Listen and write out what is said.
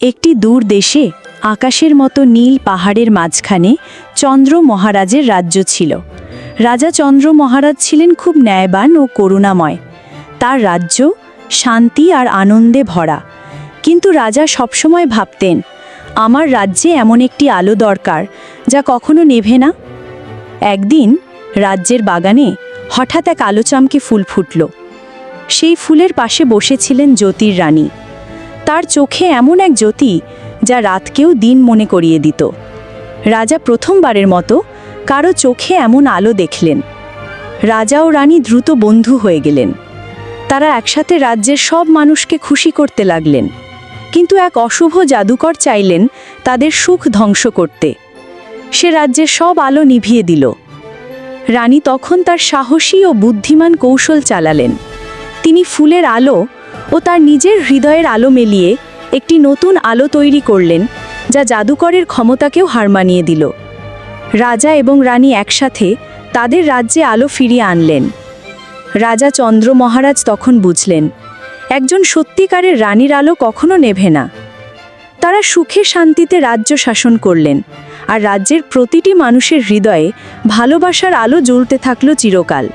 একটি দূর দেশে আকাশের মতো নীল পাহাড়ের মাঝখানে চন্দ্র মহারাজের রাজ্য ছিল। রাজা চন্দ্র মহারাজ ছিলেন খুব ন্যায়বান ও করুণাময়। তার রাজ্য শান্তি আর আনন্দে ভরা। কিন্তু রাজা সবসময় ভাবতেন, আমার রাজ্যে এমন একটি আলো দরকার যা কখনো নেভে না। একদিন রাজ্যের বাগানে হঠাৎ এক আলো চামকে ফুল ফুটল। সেই ফুলের পাশে বসেছিলেন জ্যোতির রানী। তার চোখে এমন এক জ্যোতি যা রাতকেও দিন মনে করিয়ে দিত। রাজা প্রথমবারের মতো কারও চোখে এমন আলো দেখলেন। রাজা ও রানী দ্রুত বন্ধু হয়ে গেলেন। তারা একসাথে রাজ্যের সব মানুষকে খুশি করতে লাগলেন। কিন্তু এক অশুভ জাদুকর চাইলেন তাদের সুখ ধ্বংস করতে। সে রাজ্যের সব আলো নিভিয়ে দিল। রানী তখন তার সাহসী ও বুদ্ধিমান কৌশল চালালেন। তিনি ফুলের আলো তার নিজের হৃদয়ের আলো মিলিয়ে একটি নতুন আলো তৈরি করলেন, যা জাদুকরের ক্ষমতাকেও হার মানিয়ে দিল। রাজা এবং রানী একসাথে তাদের রাজ্যে আলো ফিরিয়ে আনলেন। রাজা চন্দ্র মহারাজ তখন বুঝলেন, একজন সত্যিকারের রানীর আলো কখনো নেভে না। তারা সুখে শান্তিতে রাজ্য শাসন করলেন আর রাজ্যের প্রতিটি মানুষের হৃদয়ে ভালোবাসার আলো জ্বলতে থাকল চিরকাল।